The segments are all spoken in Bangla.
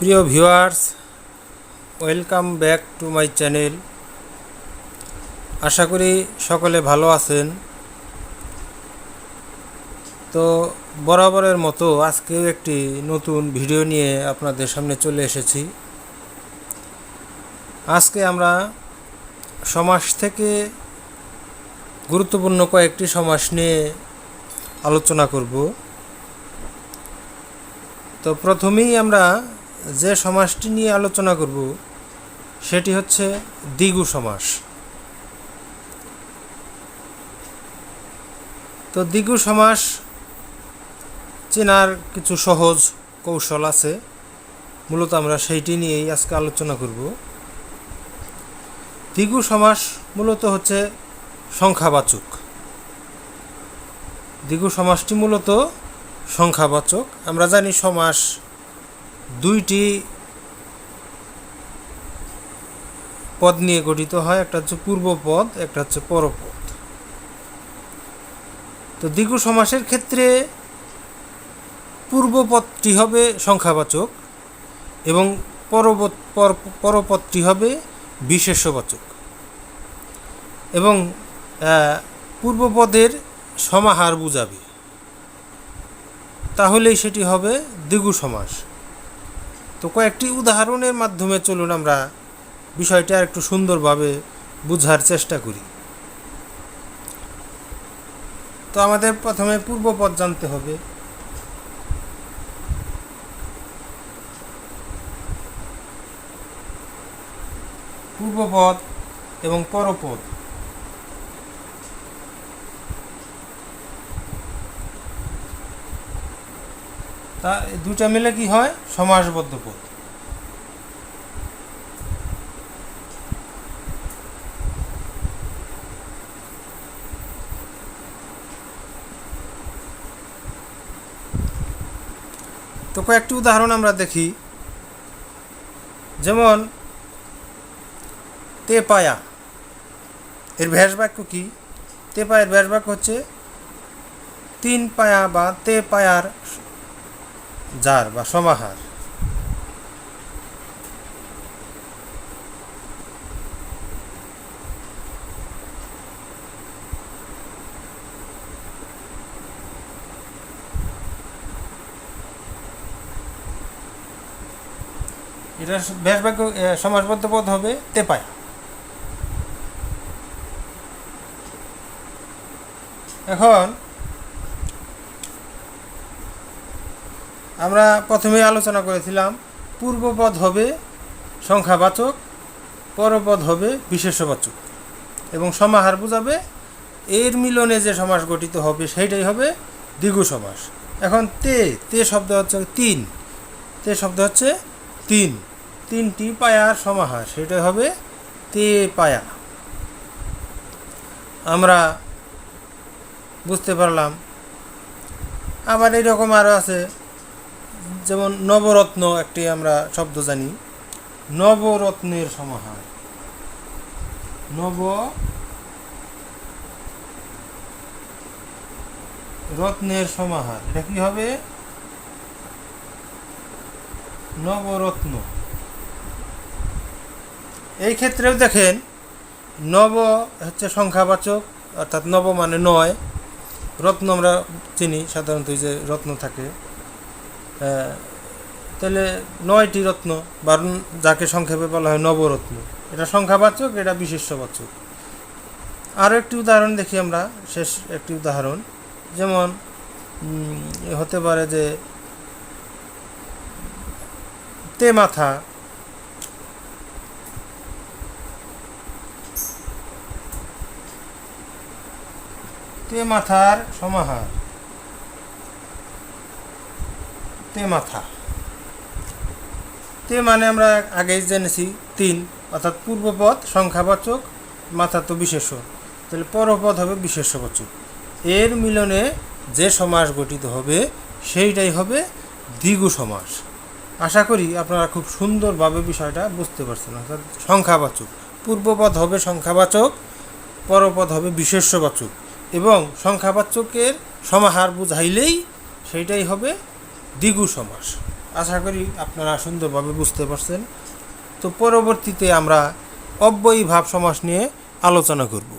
প্রিয় viewers, welcome back to my channel. আশা করি সকলে ভালো আছেন। তো বরাবরের মতো আজকেও একটি নতুন ভিডিও নিয়ে আপনাদের সামনে চলে এসেছি। আজকে আমরা সমাজ থেকে গুরুত্বপূর্ণ কয়েকটি সমাস নিয়ে আলোচনা করব। তো প্রথমেই আমরা যে সমাসটি নিয়ে আলোচনা করব, সেটি হচ্ছে দ্বিগু সমাস তো দ্বিগু সমাস চেনার কিছু সহজ কৌশল আছে, মূলত আমরা সেইটি নিয়েই আজকে আলোচনা করব। দ্বিগু সমাস মূলত হচ্ছে সংখ্যাবাচক। দ্বিগু সমাসটি মূলত সংখ্যাবাচক। আমরা জানি সমাস দুইটি পদ নিয়ে গঠিত হয়। একটা হচ্ছে পূর্বপদ, একটা হচ্ছে পরপদ। তো দ্বিগু সমাসের ক্ষেত্রে পূর্বপদটি হবে সংখ্যাবাচক এবং পরবত, পর- পরপদটি হবে বিশেষ্যবাচক। এবং পূর্বপদের সমাহার বুঝাবে। তাহলেই সেটি হবে দ্বিগু সমাস। তো কয়েকটি উদাহরণের মাধ্যমে চলুন আমরা বিষয়টা একটু সুন্দরভাবে বুঝার চেষ্টা করি। তো আমাদের প্রথমে পূর্বপদ জানতে হবে। পূর্বপদ এবং পরপদ তা দুটা মিলে কি হয়? সমাসবদ্ধ পদ তো কয়েকটি উদাহরণ আমরা দেখি। যেমন তে পায়া এর ভ্যাস বাক্য কি? তে পায়ের ভ্যাস বাক্য হচ্ছে, তিন পায়া বা তে পায়ার যার বা সমাহার। এটা ব্যাস বাক্য সমাসবদ্ধ পদ হবে তেপায়া। এখন আমরা প্রথমে আলোচনা করেছিলাম, পূর্বপদ হবে সংখ্যাবাচক, পরপদ হবে বিশেষবাচক এবং সমাহার বোঝাবে, এর মিলনে যে সমাস গঠিত হবে, সেইটাই হবে দ্বিগু সমাস। এখন তে তে শব্দ হচ্ছে তিন। তে শব্দ হচ্ছে তিন। তিনটি পায়ার সমাহার, সেটাই হবে তে পায়া। আমরা বুঝতে পারলাম। আবার এরকম আরও আছে। যেমন নবরত্ন একটি আমরা শব্দ জানি। নবরত্নের সমাহার। নব রত্নের সমাহার। এটা কি হবে? নবরত্ন। এই ক্ষেত্রেও দেখেন, নব হচ্ছে সংখ্যাবাচক, অর্থাৎ নব মানে নয়। রত্ন আমরা চিনি, সাধারণত যে রত্ন থাকে। তাহলে নয়টি রত্ন বা যাকে সংক্ষেপে বলা হয় নবরত্ন। এটা সংখ্যাবাচক, এটা বিশেষ্যবাচক। আরও একটি উদাহরণ দেখি আমরা, শেষ একটি উদাহরণ। যেমন হতে পারে যে, তে মাথা। তে মাথার সমাহার। তে মাথা। তে মানে আমরা আগেই জেনেছি তিন, অর্থাৎ পূর্বপদ, সংখ্যাবাচক, মাথা তো বিশেষ্য। তাহলে পরপদ হবে বিশেষ্যবাচক। এর মিলনে যে সমাস গঠিত হবে, সেইটাই হবে দ্বিগু সমাস। আশা করি আপনারা খুব সুন্দরভাবে বিষয়টা বুঝতে পারছেন, অর্থাৎ সংখ্যাবাচক। পূর্বপদ হবে সংখ্যাবাচক, পরপদ হবে বিশেষ্যবাচক। এবং সংখ্যাবাচকের সমাহার বুঝাইলেই সেইটাই হবে দ্বিগু সমাস। আশা করি আপনারা সুন্দরভাবে বুঝতে পারছেন। তো পরবর্তীতে আমরা অব্যয়ী ভাব সমাস নিয়ে আলোচনা করব।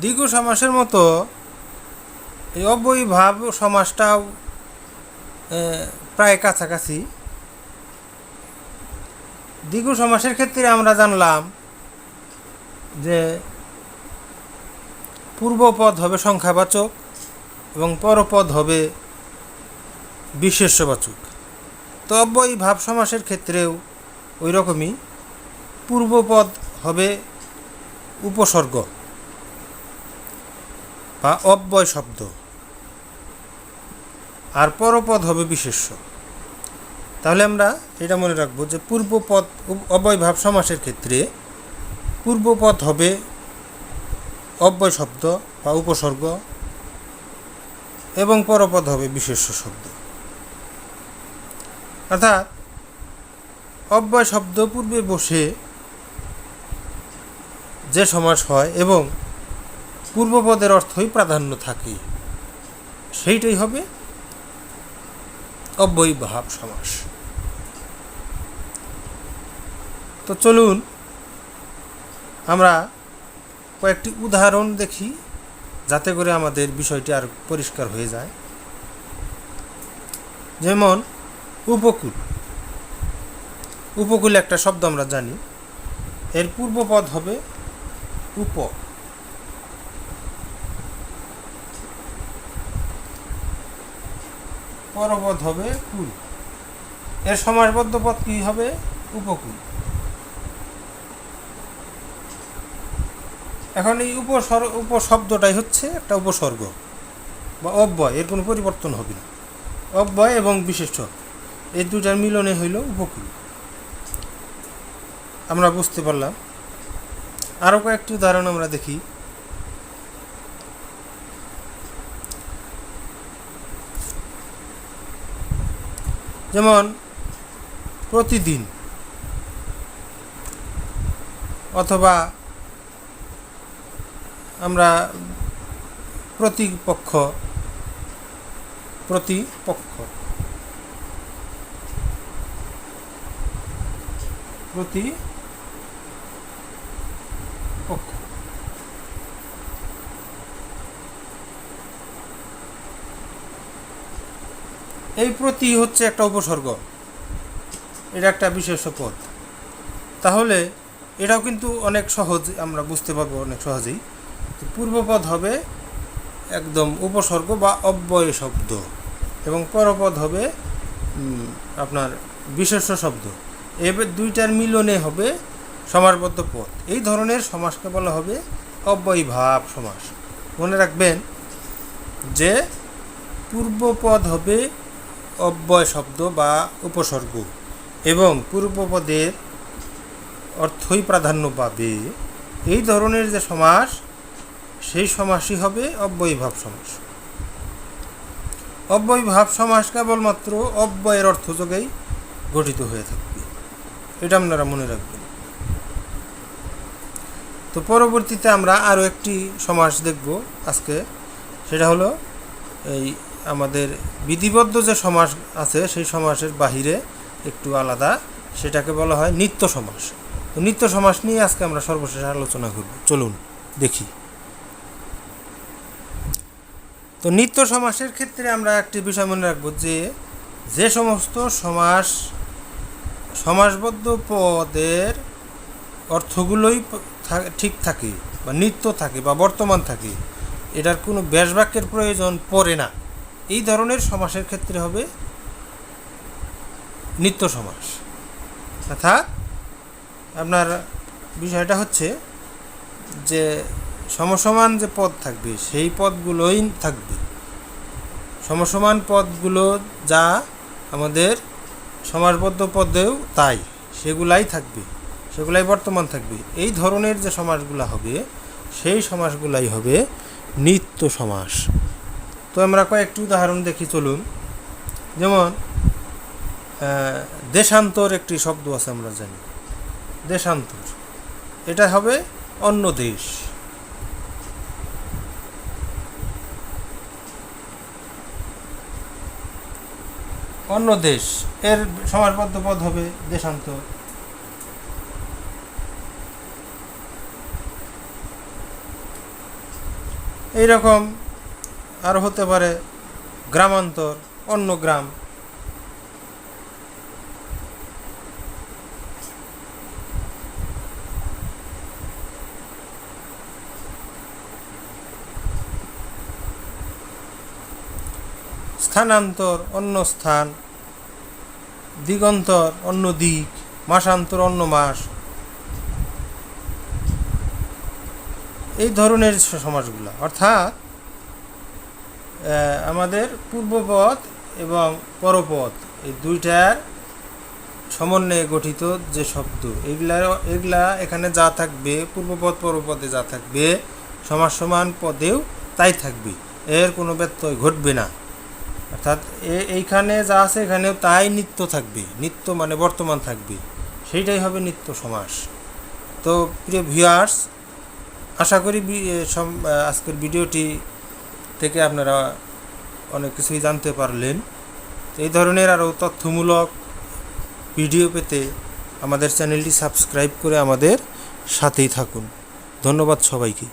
দ্বিগু সমাসের মতো এই অব্যয়ী ভাব সমাসটাও প্রায় কাছাকাছি। দ্বিগু সমাসের ক্ষেত্রে আমরা জানলাম যে পূর্বপদ হবে সংখ্যাবাচক এবং পরপদ হবে বিশেষ্যবাচক। তো অব্যয়ী ভাব সমাসের ক্ষেত্রেও ওই রকমই পূর্বপদ হবে উপসর্গ বা অব্যয় শব্দ। আর পরপদ হবে বিশেষ্য। তাহলে আমরা এটা মনে রাখব যে পূর্বপদ উপ- অব্যয় ভাব সমাসের ক্ষেত্রে পূর্বপদ হবে অব্যয় শব্দ বা উপসর্গ এবং পরপদ হবে বিশেষ্য শব্দ। অর্থাৎ অব্যয় শব্দ পূর্বে বসে যে সমাস হয় এবং পূর্বপদের অর্থই প্রাধান্য থাকে, সেইটাই হবে অব্যয় ভাব সমাস। তো চলুন আমরা কয়েকটি উদাহরণ দেখি, যাতে করে আমাদের বিষয়টি আর পরিষ্কার হয়ে যায়। যেমন, উপকূল। উপকূল একটা শব্দ আমরা জানি। এর পূর্বপদ হবে উপ। পরপদ হবে কুল। এর সমাসবদ্ধ পদ কি হবে? উপকূল। এখন এই উপসর্গ উপশব্দটাই হচ্ছে একটা উপসর্গ বা অব্যয়, এর কোনো পরিবর্তন হবে না। অব্যয় এবং বিশেষ্য এই দুটার মিলনে হইল উপকূল। আমরা বুঝতে পারলাম। আরও কয়েকটি উদাহরণ আমরা দেখি। যেমন, প্রতিদিন অথবা আমরা প্রতিপক্ষ প্রতিপক্ষ প্রতি পক্ষ এই প্রতি হচ্ছে একটা উপসর্গ। এটা একটা বিশেষ পদ। তাহলে এটাও কিন্তু অনেক সহজ, আমরা বুঝতে পারব অনেক সহজেই। পূর্বপদ হবে একদম উপসর্গ বা অব্যয় শব্দ এবং পরপদ হবে আপনার বিশেষ্য শব্দ। এবার দুইটার মিলনে হবে সমাসবদ্ধ পদ। এই ধরনের সমাসকে বলা হবে অব্যয়ী ভাব সমাস। মনে রাখবেন যে পূর্বপদ হবে অব্যয় শব্দ বা উপসর্গ এবং পূর্বপদের অর্থই প্রাধান্য পাবে। এই ধরনের যে সমাস সেই সমাসই হবে অব্যয়ী ভাব সমাস। অব্যয়ী ভাব সমাস কেবলমাত্র অব্যয়ের অর্থ যোগেই গঠিত হয়ে থাকবে। এটা আপনারা মনে রাখবেন। তো পরবর্তীতে আমরা আরও একটি সমাস দেখব আজকে। সেটা হলো এই আমাদের বিধিবদ্ধ যে সমাস আছে, সেই সমাসের বাহিরে একটু আলাদা। সেটাকে বলা হয় নিত্য সমাস। তো নিত্য সমাস নিয়ে আজকে আমরা সর্বশেষ আলোচনা করব। চলুন, দেখি। তো নিত্য সমাসের ক্ষেত্রে আমরা একটি বিষয় মনে রাখব যে যে সমস্ত সমাস, সমাসবদ্ধ পদের অর্থগুলোই ঠিক থাকে বা নিত্য থাকে বা বর্তমান থাকে, এটার কোনো ব্যাসবাক্যের প্রয়োজন পড়ে না। এই ধরনের সমাসের ক্ষেত্রে হবে নিত্য সমাস। অর্থাৎ আপনার বিষয়টা হচ্ছে যে সমসমান যে পদ থাকবে, সেই পদগুলোই থাকবে। সমসমান পদগুলো যা আমাদের সমাসবদ্ধ পদেও তাই, সেগুলাই থাকবে, সেগুলাই বর্তমান থাকবে। এই ধরনের যে সমাসগুলো হবে, সেই সমাসগুলাই হবে নিত্য সমাস। তো আমরা কয়েকটি উদাহরণ দেখি, চলুন। যেমন দেশান্তর একটি শব্দ আছে, আমরা জানি। দেশান্তর। এটা হবে অন্য দেশ। অন্য দেশ এর সমাজবদ্ধ পদ হবে দেশান্তর এইরকম আর হতে পারে গ্রামান্তর অন্য গ্রাম। স্থানান্তর অন্য স্থান, দিগন্তর অন্য দিক, মাসান্তর অন্য মাস। এই ধরনের স- সমাসগুলো। অর্থাৎ আমাদের পূর্বপদ এবং পরপদ এই দুইটার সমন্বয়ে গঠিত যে শব্দ, এগুলা এগুলা এখানে যা থাকবে পূর্বপদ পরপদে যা থাকবে সমাজ সমান পদেও তাই থাকবে। এর কোনো ব্যত্যয় ঘটবে না। অর্থাৎ এ- এইখানে যা আছে এখানেও তাই নিত্য থাকবে, নিত্য মানে বর্তমান থাকবে, সেইটাই হবে নিত্য সমাস। তো প্রিয় ভিউয়ার্স আশা করি আজকের ভিডিওটি থেকে আপনারা অনেক কিছুই জানতে পারলেন। এই ধরনের আরও তথ্যমূলক ভিডিও পেতে আমাদের চ্যানেলটি সাবস্ক্রাইব করে আমাদের সাথেই থাকুন। ধন্যবাদ সবাইকে।